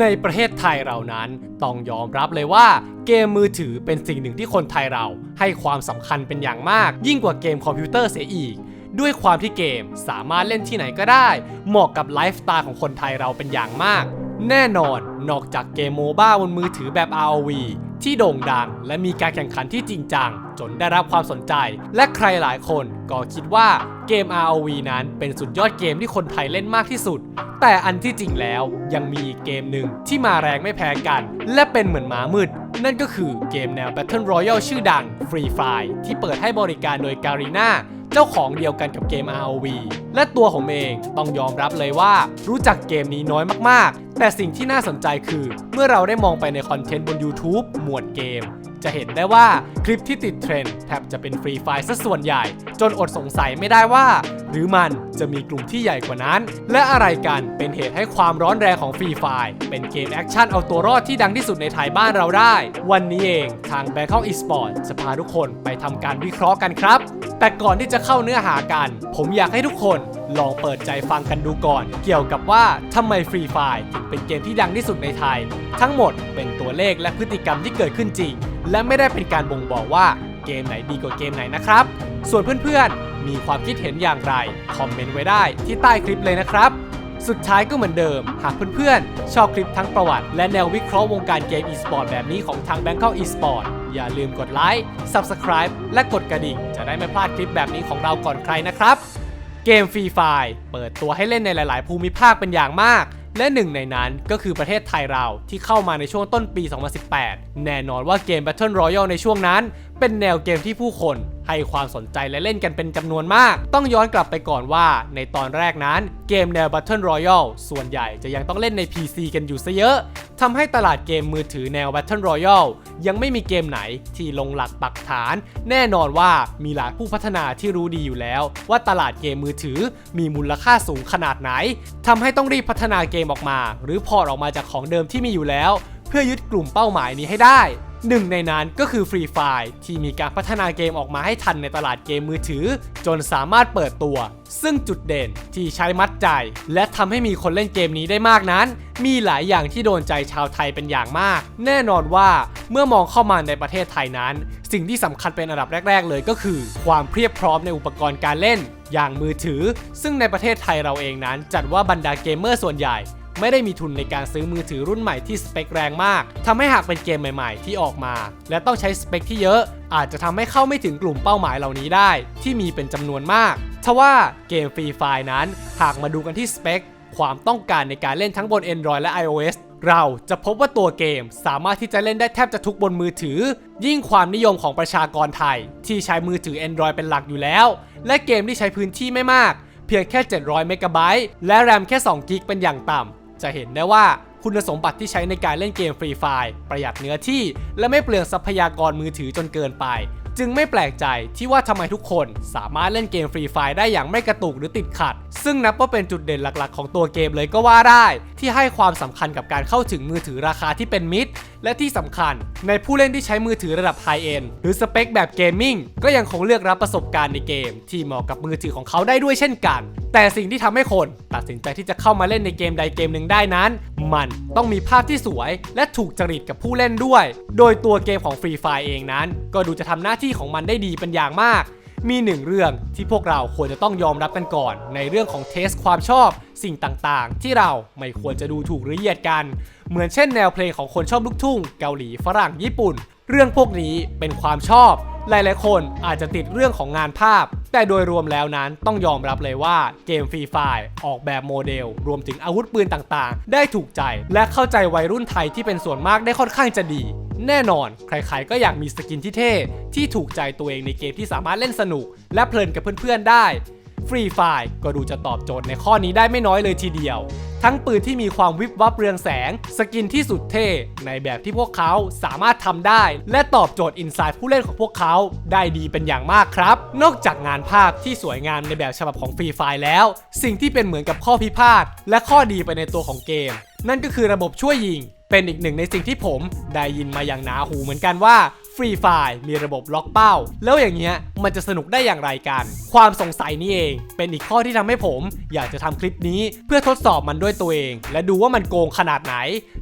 ในประเทศไทยเรานั้นต้องยอมรับเลยว่าเกมมือถือเป็นสิ่งหนึ่งที่คนไทยเราให้ความสำคัญเป็นอย่างมาก ยิ่งกว่าเกมคอมพิวเตอร์เสียอีก ด้วยความที่เกมสามารถเล่นที่ไหนก็ได้ เหมาะกับไลฟ์สไตล์ของคนไทยเราเป็นอย่างมาก แน่นอนนอกจากเกมโมบ้าบนมือถือแบบ ROV ที่โด่งดัง และมีการแข่งขันที่จริงจัง จนได้รับความสนใจ และใครหลายคนก็คิดว่าเกม ROV นั้นเป็นสุดยอดเกมที่คนไทยเล่นมากที่สุด แต่อันที่จริงแล้วยังมีอีกเกมหนึ่งที่มาแรงไม่แพ้กัน และเป็นเหมือนหมามืด นั่นก็คือเกมแนว Battle Royale ชื่อดัง Free Fire ที่เปิดให้บริการโดย Garena เจ้าของเดียวกันกับเกม ROV และตัวผมเองต้องยอมรับเลยว่ารู้จักเกมนี้น้อยมากๆ แต่สิ่งที่น่าสนใจคือ เมื่อเราได้มองไปในคอนเทนต์บน YouTube หมวดเกม จะเห็นได้ว่าคลิปที่ติดเทรนด์แทบจะเป็นฟรีไฟล์ซะส่วนใหญ่ จนอดสงสัยไม่ได้ว่า หรือมันจะมีกลุ่มที่ใหญ่กว่านั้น และอะไรกันเป็นเหตุให้ความร้อนแรงของฟรีไฟล์เป็นเกมแอคชั่นเอาตัวรอดที่ดังที่สุดในไทยบ้านเราได้ วันนี้เองทาง Bangkok Esport จะพาทุกคนไปทำการวิเคราะห์กันครับ แต่ก่อนที่จะเข้าเนื้อหากัน ผมอยากให้ทุกคนลองเปิดใจฟังกันดูก่อน เกี่ยวกับว่าทำไมฟรีไฟล์ถึงเป็นเกมที่ดังที่สุดในไทย ทั้งหมดเป็นตัวเลขและพฤติกรรมที่เกิดขึ้นจริง และไม่ได้เป็นการบ่งบอกว่าเกมไหนดีกว่าเกมไหนนะครับ ส่วนเพื่อนๆ มีความคิดเห็นอย่างไร คอมเมนต์ไว้ได้ที่ใต้คลิปเลยนะครับ สุดท้ายก็เหมือนเดิม หากเพื่อนๆ ชอบคลิปทั้งประวัติ และแนววิเคราะห์วงการเกม e-sport แบบนี้ของทาง Bangkok e-sport อย่าลืมกดไลค์ Subscribe และกดกระดิ่ง จะได้ไม่พลาดคลิปแบบนี้ของเราก่อนใครนะครับ เกมฟรีไฟเปิดตัวให้เล่นในหลาย ๆ ภูมิภาคเป็นอย่างมาก และหนึ่งในนั้นก็คือประเทศไทยเราที่เข้ามาในช่วงต้นปี 2018 แน่นอนว่าเกม Battle Royale ในช่วงนั้นเป็นแนวเกมที่ผู้คนให้ความสนใจและเล่นกันเป็นจำนวนมาก ต้องย้อนกลับไปก่อนว่าในตอนแรกนั้นเกมแนว Battle Royale ส่วนใหญ่จะยังต้องเล่นใน PC กันอยู่ซะเยอะทำให้ตลาดเกมมือถือแนว Battle Royale ยังไม่มีเกมไหนที่ลงหลักปักฐาน แน่นอนว่ามีหลายผู้พัฒนาที่รู้ดีอยู่แล้ว ว่าตลาดเกมมือถือมีมูลค่าสูงขนาดไหนทำให้ต้องรีบพัฒนาเกมออกมา หรือพอร์ตออกมาจากของเดิมที่มีอยู่แล้ว เพื่อยึดกลุ่มเป้าหมายนี้ให้ได้ หนึ่งในนั้นก็คือ Free Fire ที่มีการพัฒนาเกมออกมาให้ทันในตลาดเกมมือถือ จนสามารถเปิดตัว ซึ่งจุดเด่นที่ใช้มัดใจ และทำให้มีคนเล่นเกมนี้ได้มากนั้น มีหลายอย่างที่โดนใจชาวไทยเป็นอย่างมาก แน่นอนว่าเมื่อมองเข้ามาในประเทศไทยนั้น สิ่งที่สำคัญเป็นอันดับแรก ๆ เลยก็คือ ความเพียบพร้อมในอุปกรณ์การเล่น อย่างมือถือ ซึ่งในประเทศไทยเราเองนั้น จัดว่าบรรดาเกมเมอร์ส่วนใหญ่ ไม่ได้มีทุนในการซื้อมือถือรุ่นใหม่ที่สเปคแรงมากทำให้หากเป็นเกมใหม่ๆ ที่ออกมา และต้องใช้สเปคที่เยอะ อาจจะทำให้เข้าไม่ถึงกลุ่มเป้าหมายเหล่านี้ได้ ที่มีเป็นจำนวนมากทว่าเกมฟรีไฟนั้น หากมาดูกันที่สเปคความต้องการในการเล่นทั้งบน Android และ iOS เราจะพบว่าตัวเกมสามารถที่จะเล่นได้แทบจะทุกบนมือถือ ยิ่งความนิยมของประชากรไทย ที่ใช้มือถือ Android เป็นหลักอยู่แล้ว และเกมที่ใช้พื้นที่ไม่มาก เพียงแค่ 700 เมกะไบต์และแรมแค่ 2 กิกเป็นอย่างต่ำ จะเห็นได้ว่าคุณสมบัติที่ใช้ในการเล่นเกมฟรีไฟล์ประหยัดเนื้อที่ และไม่เปลืองทรัพยากรมือถือจนเกินไป จึงไม่แปลกใจที่ว่าทำไมทุกคนสามารถเล่นเกมฟรีไฟล์ได้อย่างไม่กระตุกหรือติดขัด ซึ่งนับว่าเป็นจุดเด่นหลักๆ ของตัวเกมเลยก็ว่าได้ ที่ให้ความสำคัญกับการเข้าถึงมือถือราคาที่เป็นมิตร และที่สำคัญ ในผู้เล่นที่ใช้มือถือระดับไฮเอ็นหรือสเปคแบบเกมมิ่งก็ยังคงเลือกรับประสบการณ์ในเกม ที่เหมาะกับมือถือของเขาได้ด้วยเช่นกัน แต่สิ่งที่ทำให้คน ตัดสินใจที่จะเข้ามาเล่นในเกมใดเกมหนึ่งได้นั้น มันต้องมีภาพที่สวย และถูกจริตกับผู้เล่นด้วย โดยตัวเกมของ Free Fire เองนั้น ก็ดูจะทำหน้าที่ของมันได้ดีเป็นอย่างมาก มีหนึ่งเรื่องที่พวกเราควรจะต้องยอมรับกันก่อน ในเรื่องของเทสความชอบสิ่งต่างๆ ที่เราไม่ควรจะดูถูกหรือเหยียดกัน เหมือนเช่นแนวเพลงของคนชอบลูกทุ่ง เกาหลีฝรั่งญี่ปุ่น เรื่องพวกนี้เป็นความชอบ หลายๆคนอาจจะติดเรื่องของงานภาพ แต่โดยรวมแล้วนั้นต้องยอมรับเลยว่าเกมฟรีไฟออกแบบโมเดล รวมถึงอาวุธปืนต่างๆ ได้ถูกใจ และเข้าใจวัยรุ่นไทยที่เป็นส่วนมากได้ค่อนข้างจะดี แน่นอน ใครๆ ก็อยากมีสกินที่เท่ ที่ถูกใจตัวเองในเกมที่สามารถเล่นสนุก และเพลินกับเพื่อนๆ ได้ ฟรีไฟก็ดูจะตอบโจทย์ในข้อนี้ได้ไม่น้อยเลยทีเดียว ทั้งปืนที่มีความวิบวับเรืองแสง สกินที่สุดเท่ ในแบบที่พวกเขาสามารถทำได้ และตอบโจทย์อินไซด์ผู้เล่นของพวกเขาได้ดีเป็นอย่างมากครับ นอกจากงานภาพที่สวยงามในแบบฉบับของฟรีไฟแล้ว สิ่งที่เป็นเหมือนกับข้อพิพาทและข้อดีไปในตัวของเกม นั่นก็คือระบบช่วยยิง เป็นอีกหนึ่งในสิ่งที่ผมได้ยินมาอย่างหนาหูเหมือนกันว่าฟรีไฟมีระบบล็อกเป้า แล้วอย่างเงี้ยมันจะสนุกได้อย่างไรกัน ความสงสัยนี้เอง เป็นอีกข้อที่ทำให้ผม อยากจะทำคลิปนี้เพื่อทดสอบมันด้วยตัวเอง และดูว่ามันโกงขนาดไหน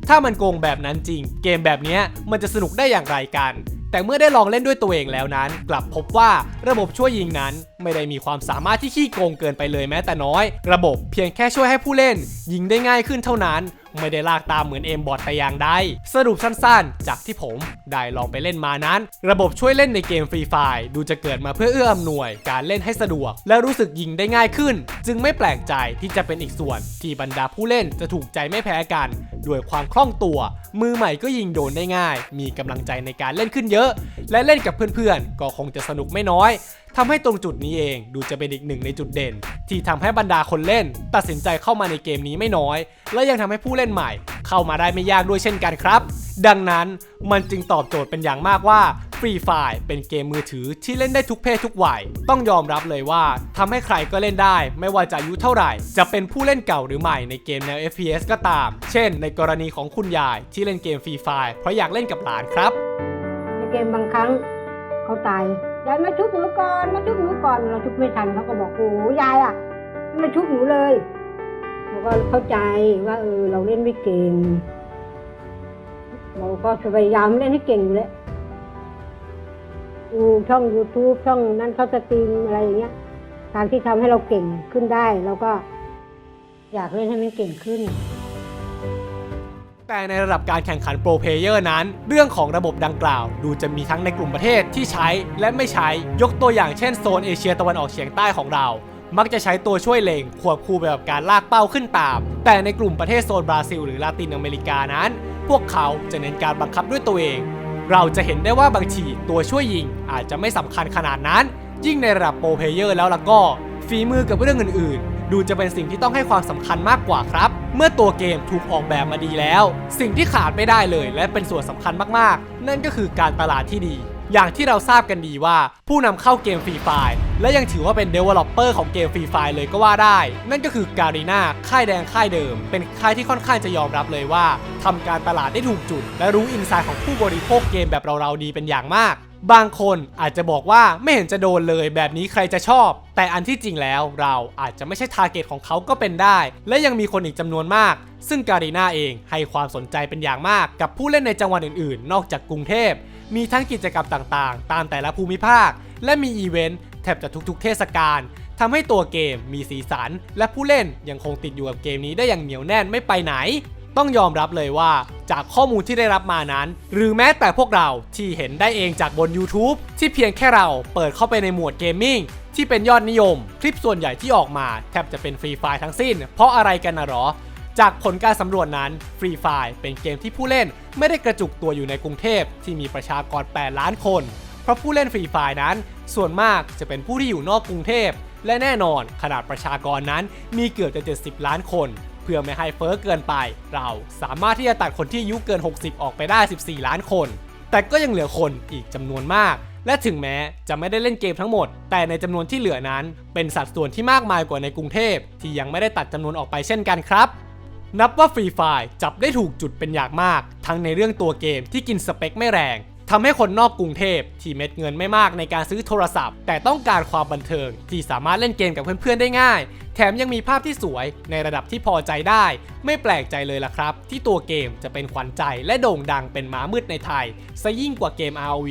ถ้ามันโกงแบบนั้นจริง เกมแบบเนี้ยมันจะสนุกได้อย่างไรกันแต่เมื่อได้ลองเล่นด้วยตัวเองแล้วนั้น กลับพบว่าระบบช่วยยิงนั้น ไม่ได้มีความสามารถที่ขี้โกงเกินไปเลยแม้แต่น้อย ระบบเพียงแค่ช่วยให้ผู้เล่น ยิงได้ง่ายขึ้นเท่านั้น ไม่ได้ลากตามเหมือนเอมบอทแต่อย่างใดสรุปสั้นๆ จากที่ผมได้ลองไปเล่นมานั้น ระบบช่วยเล่นในเกมฟรีไฟดูจะเกิดมาเพื่อเอื้ออำนวย การเล่นให้สะดวก และรู้สึกยิงได้ง่ายขึ้น จึงไม่แปลกใจที่จะเป็นอีกส่วน ที่บรรดาผู้เล่นจะถูกใจไม่แพ้กันด้วยความคล่องตัว มือใหม่ก็ยิงโดนได้ง่าย มีกำลังใจในการเล่นขึ้นเยอะ และเล่นกับเพื่อนๆ ก็คงจะสนุกไม่น้อย ทำให้ตรงจุดนี้เองดูจะเป็นอีกหนึ่งในจุดเด่น ที่ทำให้บรรดาคนเล่น ตัดสินใจเข้ามาในเกมนี้ไม่น้อย และยังทำให้ผู้เล่นใหม่ เข้ามาได้ไม่ยากด้วยเช่นกันครับ ดังนั้นมันจึงตอบโจทย์เป็นอย่างมากว่าฟรีไฟเป็นเกมมือถือที่เล่นได้ทุกเพศทุกวัย ต้องยอมรับเลยว่าทำให้ใครก็เล่นได้ ไม่ว่าจะอายุเท่าไหร่ จะเป็นผู้เล่นเก่าหรือใหม่ในเกมแนว FPS ก็ตาม เช่น ในกรณีของคุณยายที่เล่นเกมฟรีไฟเพราะอยากเล่นกับหลานครับ ในเกมบางครั้งเขาตาย ยายมาชุบหนูก่อนมาชุบหนูก่อนเราชุบไม่ทันเขาก็บอกโอ้ยายอะไม่มาชุบหนูเลยเราก็เข้าใจว่าเออเราเล่นไม่เก่งเราก็พยายามเล่นให้เก่งอยู่แล้วดูช่อง YouTube ช่องนั้นเขาสตรีมอะไรอย่างเงี้ยทางที่ทำให้เราเก่งขึ้นได้เราก็อยากเล่นให้มันเก่งขึ้น แต่ในระดับการแข่งขันโปรเพเยอร์นั้น เรื่องของระบบดังกล่าว ดูจะมีทั้งในกลุ่มประเทศที่ใช้และไม่ใช้ยกตัวอย่างเช่นโซนเอเชียตะวันออกเฉียงใต้ของเรา มักจะใช้ตัวช่วยเล็งควบคู่ไปกับการลากเป้าขึ้นตาม แต่ในกลุ่มประเทศโซนบราซิลหรือลาตินอเมริกานั้น พวกเขาจะเน้นการบังคับด้วยตัวเอง เราจะเห็นได้ว่าบางทีตัวช่วยยิงอาจจะไม่สำคัญขนาดนั้น ยิ่งในระดับโปรเพเยอร์แล้วล่ะก็ฝีมือกับเรื่องอื่น ๆ ดูจะเป็นสิ่งที่ต้องให้ความสำคัญมากกว่าครับ เมื่อตัวเกมถูกออกแบบมาดีแล้ว สิ่งที่ขาดไม่ได้เลย และเป็นส่วนสำคัญมากๆ นั่นก็คือการตลาดที่ดี อย่างที่เราทราบกันดีว่า ผู้นำเข้าเกมฟรีไฟล์และยังถือว่าเป็น Developer ของเกมฟรีไฟล์เลยก็ว่าได้ นั่นก็คือการีนาค่ายแดงค่ายเดิม เป็นค่ายที่ค่อนข้างจะยอมรับเลยว่าทำการตลาดได้ถูกจุด และรู้อินไซด์ของผู้บริโภคเกมแบบเราๆดีเป็นอย่างมาก บางคนอาจจะบอกว่าไม่เห็นจะโดนเลยแบบนี้ใครจะชอบ แต่อันที่จริงแล้วเราอาจจะไม่ใช่ทาร์เก็ตของเขาก็เป็นได้ และยังมีคนอีกจำนวนมาก ซึ่งการีนาเองให้ความสนใจเป็นอย่างมาก กับผู้เล่นในจังหวัดอื่นๆ นอกจากกรุงเทพ มีทั้งกิจกรรมต่างๆ ตามแต่ละภูมิภาค และมีอีเวนต์แทบจะทุกๆ เทศกาลทำให้ตัวเกมมีสีสัน และผู้เล่นยังคงติดอยู่กับเกมนี้ได้อย่างเหนียวแน่นไม่ไปไหน ต้องยอมรับเลยว่าจากข้อมูลที่ได้รับมานั้น หรือแม้แต่พวกเราที่เห็นได้เองจากบน YouTube ที่เพียงแค่เราเปิดเข้าไปในหมวดเกมมิ่งที่เป็นยอดนิยม คลิปส่วนใหญ่ที่ออกมาแทบจะเป็นฟรีไฟทั้งสิ้น เพราะอะไรกันนะหรอ จากผลการสำรวจนั้นฟรีไฟเป็นเกมที่ผู้เล่นไม่ได้กระจุกตัวอยู่ในกรุงเทพที่มีประชากร 8 ล้านคน เพราะผู้เล่นฟรีไฟนั้น ส่วนมากจะเป็นผู้ที่อยู่นอกกรุงเทพและแน่นอนขนาดประชากรนั้นมีเกือบจะ 70 ล้านคน เพื่อไม่ให้เฟ้อเกินไป เราสามารถที่จะตัดคนที่อายุเกิน 60 ออกไปได้ 14 ล้านคน แต่ก็ยังเหลือคนอีกจำนวนมาก และถึงแม้จะไม่ได้เล่นเกมทั้งหมด แต่ในจำนวนที่เหลือนั้น เป็นสัดส่วนที่มากมายกว่าในกรุงเทพ ที่ยังไม่ได้ตัดจำนวนออกไปเช่นกันครับนับว่าฟรีไฟจับได้ถูกจุดเป็นอย่างมาก ทั้งในเรื่องตัวเกมที่กินสเปคไม่แรง ทำให้คนนอกกรุงเทพที่เม็ดเงินไม่มากในการซื้อโทรศัพท์ แต่ต้องการความบันเทิง ที่สามารถเล่นเกมกับเพื่อนๆได้ง่าย แถมยังมีภาพที่สวยในระดับที่พอใจได้ ไม่แปลกใจเลยล่ะครับ ที่ตัวเกมจะเป็นขวัญใจและโด่งดังเป็นม้ามืดในไทยซะยิ่งกว่าเกม ROV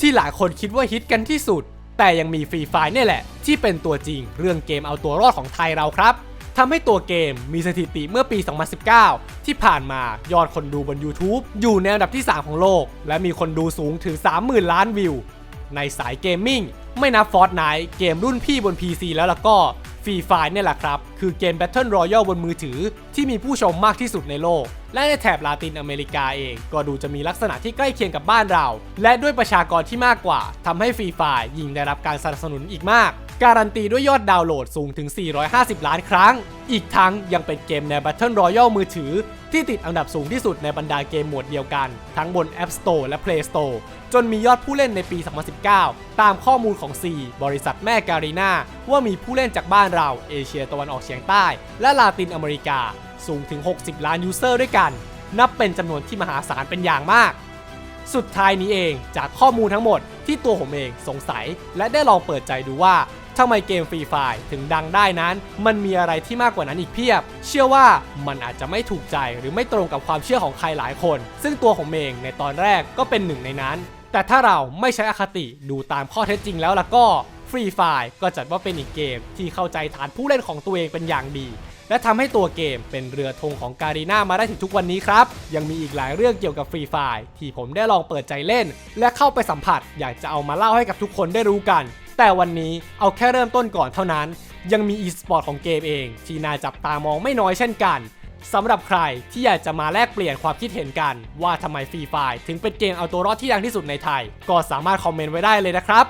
ที่หลายคนคิดว่าฮิตกันที่สุด แต่ยังมีฟรีไฟเนี่ยแหละ ที่เป็นตัวจริง เรื่องเกมเอาตัวรอดของไทยเราครับ ทำให้ตัวเกมมีสถิติเมื่อปี 2019 ที่ผ่านมายอดคนดูบน YouTube อยู่ในอันดับที่ 3 ของโลก และมีคนดูสูงถึง 30,000 ล้านวิว ในสายเกมมิ่ง ไม่นับ Fortnite เกมรุ่นพี่บน PC แล้วล่ะก็ฟรีไฟเนี่ยแหละครับคือเกม Battle Royale บนมือถือ ที่มีผู้ชมมากที่สุดในโลก และในแถบลาตินอเมริกาเอง ก็ดูจะมีลักษณะที่ใกล้เคียงกับบ้านเรา และด้วยประชากรที่มากกว่าทำให้ฟรีไฟยิ่งได้รับการสนับสนุนอีกมาก การันตีด้วยยอดดาวน์โหลดสูงถึง 450 ล้านครั้ง อีกทั้งยังเป็นเกมใน Battle Royale มือถือ ที่ติดอันดับสูงที่สุดในบรรดาเกมหมวดเดียวกัน ทั้งบน App Store และ Play Store จนมียอดผู้เล่นในปี 2019 ตามข้อมูลของ C บริษัทแม่การีนาว่ามีผู้เล่นจากบ้านเราเอเชียตะวันออกฉียงใต้ และลาตินอเมริกาสูงถึง 60 ล้านยูเซอร์ด้วยกัน นับเป็นจำนวนที่มหาศาลเป็นอย่างมาก สุดท้ายนี้เองจากข้อมูลทั้งหมดที่ตัวผมเองสงสัย และได้ลองเปิดใจดูว่าทำไมเกมฟรีไฟถึงดังได้นั้น มันมีอะไรที่มากกว่านั้นอีกเพียบ เชื่อว่ามันอาจจะไม่ถูกใจหรือไม่ตรงกับความเชื่อของใครหลายคน ซึ่งตัวผมเองในตอนแรกก็เป็นหนึ่งในนั้น แต่ถ้าเราไม่ใช้อคติดูตามข้อเท็จจริงแล้วล่ะก็ ฟรีไฟก็จัดว่าเป็นอีกเกมที่เข้าใจฐานผู้เล่นของตัวเองเป็นอย่างดี และทำให้ตัวเกมเป็นเรือธงของการีนามาได้ถึงทุกวันนี้ครับ ยังมีอีกหลายเรื่องเกี่ยวกับฟรีไฟที่ผมได้ลองเปิดใจเล่น และเข้าไปสัมผัส อยากจะเอามาเล่าให้กับทุกคนได้รู้กัน แต่วันนี้เอาแค่เริ่มต้นก่อนเท่านั้น ยังมี e-sport ของเกมเอง ที่น่าจับตามองไม่น้อยเช่นกันสำหรับใครที่อยากจะมาแลกเปลี่ยนความคิดเห็นกัน ว่าทำไมฟรีไฟถึงเป็นเกมเอาตัวรอดที่ดังที่สุดในไทย ก็สามารถคอมเมนต์ไว้ได้เลยนะครับ